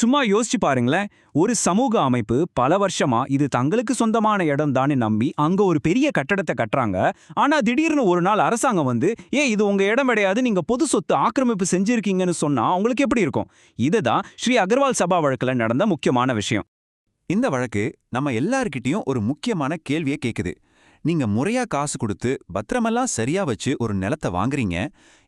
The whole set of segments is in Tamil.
சும்மா யோசிச்சு பாருங்களேன். ஒரு சமூக அமைப்பு பல வருஷமா இது தங்களுக்கு சொந்தமான இடம் தானே நம்பி அங்க ஒரு பெரிய கட்டடத்தை கட்டுறாங்க. ஆனா திடீர்னு ஒரு நாள் அரசாங்கம் வந்து ஏ இது உங்க இடம் கிடையாது நீங்க பொது சொத்து ஆக்கிரமிப்பு செஞ்சிருக்கீங்கன்னு சொன்னா உங்களுக்கு எப்படி இருக்கும்? இதுதான் ஸ்ரீ அகர்வால் சபா வழக்குல நடந்த முக்கியமான விஷயம். இந்த வழக்கு நம்ம எல்லார்கிட்டையும் ஒரு முக்கியமான கேள்வியை கேக்குது. நீங்க முறையா காசு கொடுத்து பத்திரமெல்லாம் சரியா வச்சு ஒரு நிலத்தை வாங்குறீங்க.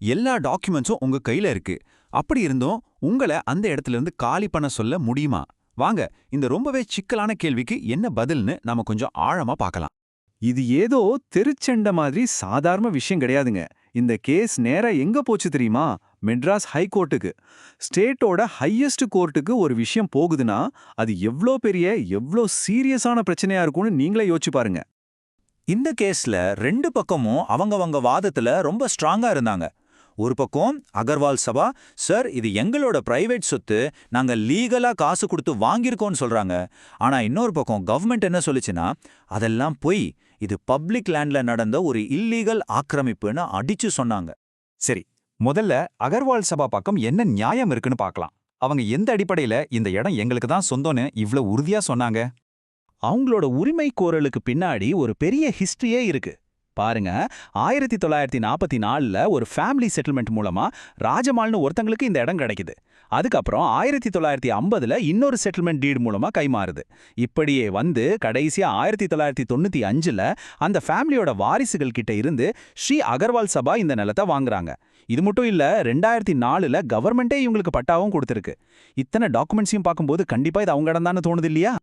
எல்லா டாக்குமெண்ட்ஸும் உங்க கையில இருக்கு. அப்படி இருந்தும் உங்களை அந்த இடத்துல இருந்து காலி பண்ண சொல்ல முடியுமா? வாங்க இந்த ரொம்பவே சிக்கலான கேள்விக்கு என்ன பதில்னு நாம கொஞ்சம் ஆழமா பார்க்கலாம். இது ஏதோ தெருச்செண்ட மாதிரி சாதாரண விஷயம் கிடையாதுங்க. இந்த கேஸ் நேரா எங்க போச்சு தெரியுமா? மெட்ராஸ் ஹைகோர்ட்டுக்கு ஸ்டேட்டோட ஹையஸ்ட் கோர்ட்டுக்கு ஒரு விஷயம் போகுதுன்னா அது எவ்ளோ பெரிய எவ்ளோ சீரியஸான பிரச்சனையா இருக்கும்னு நீங்களே யோசிச்சு பாருங்க. இந்த கேஸ்ல ரெண்டு பக்கமும் அவங்கவங்க வாதத்துல ரொம்ப ஸ்ட்ராங்கா இருந்தாங்க. ஒரு பக்கம் அகர்வால் சபா சார் இது எங்களோட பிரைவேட் சொத்து நாங்க லீகலா காசு கொடுத்து வாங்கியிருக்கோம்னு சொல்றாங்க. ஆனா இன்னொரு பக்கம் கவர்மெண்ட் என்ன சொல்லுச்சுன்னா அதெல்லாம் பொய். இது பப்ளிக் லேண்ட்ல நடந்த ஒரு இல்லீகல் ஆக்கிரமிப்புன்னு அடிச்சு சொன்னாங்க. சரி முதல்ல அகர்வால் சபா பக்கம் என்ன நியாயம் இருக்குன்னு பார்க்கலாம். அவங்க எந்த அடிப்படையில இந்த இடம் எங்களுக்கு தான் சொந்தம்னு இவ்ளோ உறுதியா சொன்னாங்க? அவங்களோட உரிமை கோரலுக்கு பின்னாடி ஒரு பெரிய ஹிஸ்டரியே இருக்கு. பாருங்க. ஆயிரத்தி தொள்ளாயிரத்தி நாற்பத்தி நாலில் ஒரு ஃபேமிலி செட்டில்மெண்ட் மூலமா ராஜமால்னு ஒருத்தங்களுக்கு இந்த இடம் கிடைக்குது. அதுக்கப்புறம் ஆயிரத்தி தொள்ளாயிரத்தி ஐம்பதுல இன்னொரு செட்டில்மெண்ட் டீட் மூலமா கைமாறுது. இப்படியே வந்து கடைசியா ஆயிரத்தி தொள்ளாயிரத்தி தொண்ணூத்தி அஞ்சுல அந்த ஃபேமிலியோட வாரிசுகள் கிட்ட இருந்து ஸ்ரீ அகர்வால் சபா இந்த நிலத்தை வாங்குறாங்க. இது மட்டும் இல்ல ரெண்டாயிரத்தி நாலுல கவர்மெண்டே இவங்களுக்கு பட்டாவும் கொடுத்துருக்கு. இத்தனை டாக்குமெண்ட்ஸையும் பார்க்கும்போது கண்டிப்பா இது அவங்க இடம் தானே தோணுது இல்லையா?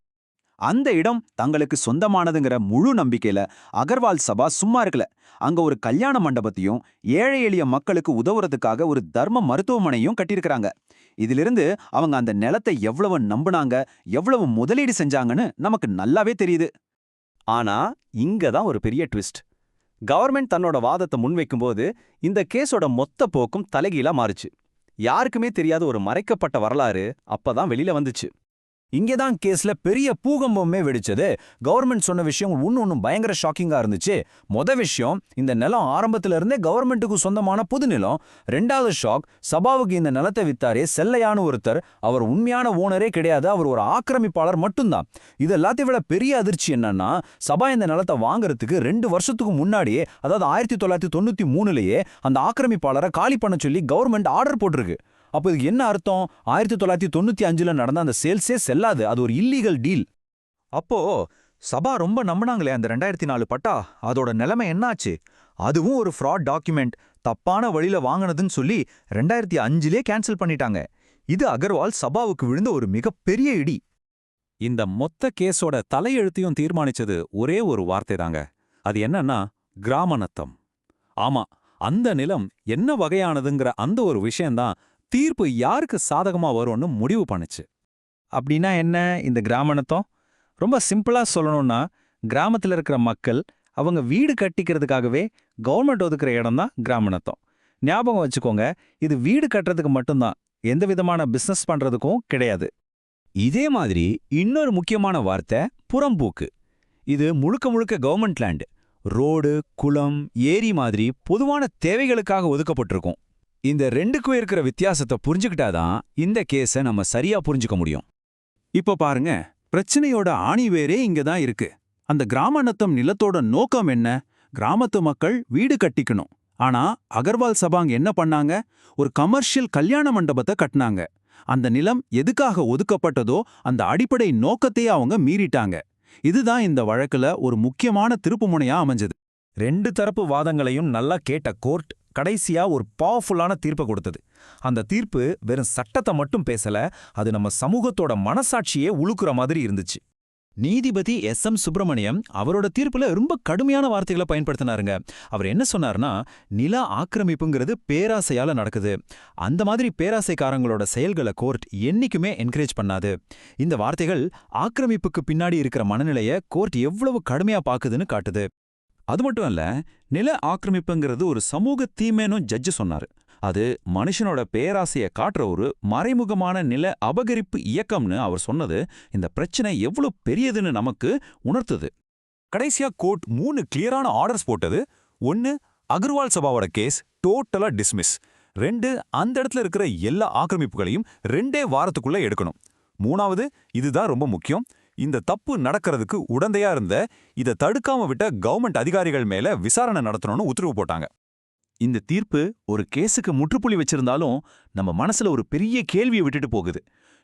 அந்த இடம் தங்களுக்கு சொந்தமானதுங்கிற முழு நம்பிக்கையில அகர்வால் சபா சும்மா இருக்கல. அங்க ஒரு கல்யாண மண்டபத்தையும் ஏழை எளிய மக்களுக்கு உதவுறதுக்காக ஒரு தர்ம மருத்துவமனையும் கட்டியிருக்கிறாங்க. இதிலிருந்து அவங்க அந்த நிலத்தை எவ்வளவு நம்புனாங்க எவ்வளவு முதலீடு செஞ்சாங்கன்னு நமக்கு நல்லாவே தெரியுது. ஆனா இங்க தான் ஒரு பெரிய ட்விஸ்ட். கவர்மெண்ட் தன்னோட வாதத்தை முன்வைக்கும்போது இந்த கேஸோட மொத்த போக்கும் தலைகீழா மாறுச்சு. யாருக்குமே தெரியாத ஒரு மறைக்கப்பட்ட வரலாறு அப்பதான் வெளியில வந்துச்சு. இங்கேதான் கேஸ்ல பெரிய பூகம்பமே வெடிச்சது. கவர்மெண்ட் சொன்ன விஷயம் ஒன்னும் பயங்கர ஷாக்கிங்கா இருந்துச்சு. மொத விஷயம் இந்த நிலம் ஆரம்பத்துல இருந்தே கவர்மெண்ட்டுக்கு சொந்தமான புது நிலம் ரெண்டாவது ஷாக் சபாவுக்கு இந்த நிலத்தை வித்தாரே செல்லையான ஒருத்தர் அவர் உண்மையான ஓனரே கிடையாது அவர் ஒரு ஆக்கிரமிப்பாளர் மட்டும்தான். இது எல்லாத்தையும் விட பெரிய அதிர்ச்சி என்னன்னா சபா இந்த நிலத்தை வாங்குறதுக்கு ரெண்டு வருஷத்துக்கு முன்னாடியே அதாவது ஆயிரத்தி தொள்ளாயிரத்தி தொண்ணூத்தி மூணுலயே அந்த ஆக்கிரமிப்பாளரை காலி பண்ண சொல்லி கவர்மெண்ட் ஆர்டர் போட்டிருக்கு. அப்போ இதுக்கு என்ன அர்த்தம்? ஆயிரத்தி தொள்ளாயிரத்தி தொண்ணூத்தி அஞ்சுல நடந்த அந்த சேல்ஸே செல்லாது. அது ஒரு இல்லீகல் டீல் அப்போ சபா ரொம்ப நம்பினாங்களே அந்த ரெண்டாயிரத்தி நாலு பட்டா? அதோட நிலைமை என்னாச்சு? அதுவும் ஒரு ஃப்ராட் டாக்குமெண்ட் தப்பான வழியில வாங்கினதுன்னு சொல்லி ரெண்டாயிரத்தி அஞ்சிலே கேன்சல் பண்ணிட்டாங்க. இது அகர்வால் சபாவுக்கு விழுந்த ஒரு மிகப்பெரிய இடி. இந்த மொத்த கேஸோட தலையெழுத்தையும் தீர்மானிச்சது ஒரே ஒரு வார்த்தை தாங்க அது என்னன்னா கிராமநத்தம் ஆமா அந்த நிலம் என்ன வகையானதுங்கிற அந்த ஒரு விஷயம்தான் தீர்ப்பு யாருக்கு சாதகமா வரும்னு முடிவு பண்ணுச்சு. அப்படின்னா என்ன? இந்த கிராமணத்தம். ரொம்ப சிம்பிளா சொல்லணும்னா கிராமத்துல இருக்கிற மக்கள் அவங்க வீடு கட்டிக்கிறதுக்காகவே கவர்மெண்ட் ஒதுக்குற இடம் தான் கிராமணத்தம். ஞாபகம் வச்சுக்கோங்க இது வீடு கட்டுறதுக்கு மட்டும்தான். எந்த விதமான பிசினஸ் பண்றதுக்கும் கிடையாது. இதே மாதிரி இன்னொரு முக்கியமான வார்த்தை புறம்போக்கு. இது முழுக்க முழுக்க கவர்மெண்ட் லேண்ட் ரோடு குளம் ஏரி மாதிரி பொதுவான தேவைகளுக்காக ஒதுக்கப்பட்டிருக்கும். இந்த ரெண்டுக்கும் இருக்கிற வித்தியாசத்தை புரிஞ்சுக்கிட்டாதான் இந்த கேஸை நம்ம சரியா புரிஞ்சுக்க முடியும். இப்போ பாருங்க பிரச்சனையோட ஆணிவேரே இங்க தான் இருக்கு. அந்த கிராமநத்தம் நிலத்தோட நோக்கம் என்ன? கிராமத்து மக்கள் வீடு கட்டிக்கணும். ஆனா அகர்வால் சபாங் என்ன பண்ணாங்க? ஒரு கமர்ஷியல் கல்யாண மண்டபத்தை கட்டினாங்க. அந்த நிலம் எதுக்காக ஒதுக்கப்பட்டதோ அந்த அடிப்படை நோக்கத்தையே அவங்க மீறிட்டாங்க. இதுதான் இந்த வழக்குல ஒரு முக்கியமான திருப்புமுனையா அமைஞ்சது. ரெண்டு தரப்பு வாதங்களையும் நல்லா கேட்ட கோர்ட் கடைசியா ஒரு பவர்ஃபுல்லான தீர்ப்பை கொடுத்தது. அந்த தீர்ப்பு வெறும் சட்டத்தை மட்டும் பேசல அது நம்ம சமூகத்தோட மனசாட்சியே உழுக்குற மாதிரி இருந்துச்சு. நீதிபதி எஸ். எம். சுப்பிரமணியம் அவரோட தீர்ப்புல ரொம்ப கடுமையான வார்த்தைகளை பயன்படுத்தினாருங்க. அவர் என்ன சொன்னார்னா நில ஆக்கிரமிப்புங்கிறது பேராசையால நடக்குது. அந்த மாதிரி பேராசைக்காரங்களோட செயல்களை கோர்ட் என்னைக்குமே என்கரேஜ் பண்ணாது. இந்த வார்த்தைகள் ஆக்கிரமிப்புக்கு பின்னாடி இருக்கிற மனநிலைய கோர்ட் எவ்வளவு கடுமையா பாக்குதுன்னு காட்டுது. அது மட்டும் இல்ல நில ஆக்கிரமிப்புங்கிறது ஒரு சமூக தீமைன்னு ஜட்ஜு சொன்னாரு. அது மனுஷனோட பேராசைய காட்டுற ஒரு மறைமுகமான நில அபகரிப்பு இயக்கம்னு அவர் சொன்னது இந்த பிரச்சனை எவ்வளவு பெரியதுன்னு நமக்கு உணர்த்துது. கடைசியா கோர்ட் மூணு கிளியரான ஆர்டர்ஸ் போட்டது. ஒன்னு அகர்வால் சபாவோட கேஸ் டோட்டலா டிஸ்மிஸ் ரெண்டு அந்த இடத்துல இருக்கிற எல்லா ஆக்கிரமிப்புகளையும் ரெண்டே வாரத்துக்குள்ள எடுக்கணும். மூணாவது இதுதான் ரொம்ப முக்கியம். இந்த தப்பு நடக்கிறதுக்கு உடந்தையா இருந்த இதை தடுக்காம விட்ட கவர்மெண்ட் அதிகாரிகள் மேல விசாரணை நடத்தணும்னு உத்தரவு போட்டாங்க. இந்த தீர்ப்பு ஒரு கேஸுக்கு முற்றுப்புள்ளி வச்சிருந்தாலும் நம்ம மனசுல ஒரு பெரிய கேள்வியை விட்டுட்டு போகுது.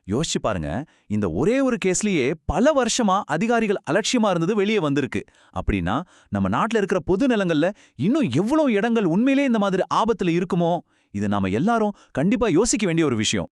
யோசிச்சு பாருங்க இந்த ஒரே ஒரு கேஸ்லயே பல வருஷமா அதிகாரிகள் அலட்சியமா இருந்தது வெளியே வந்திருக்கு. அப்படின்னா நம்ம நாட்டுல இருக்கிற பொது நிலங்கள்ல இன்னும் எவ்வளவு இடங்கள் உண்மையிலே இந்த மாதிரி ஆபத்துல இருக்குமோ? இது நாம எல்லாரும் கண்டிப்பா யோசிக்க வேண்டிய ஒரு விஷயம்.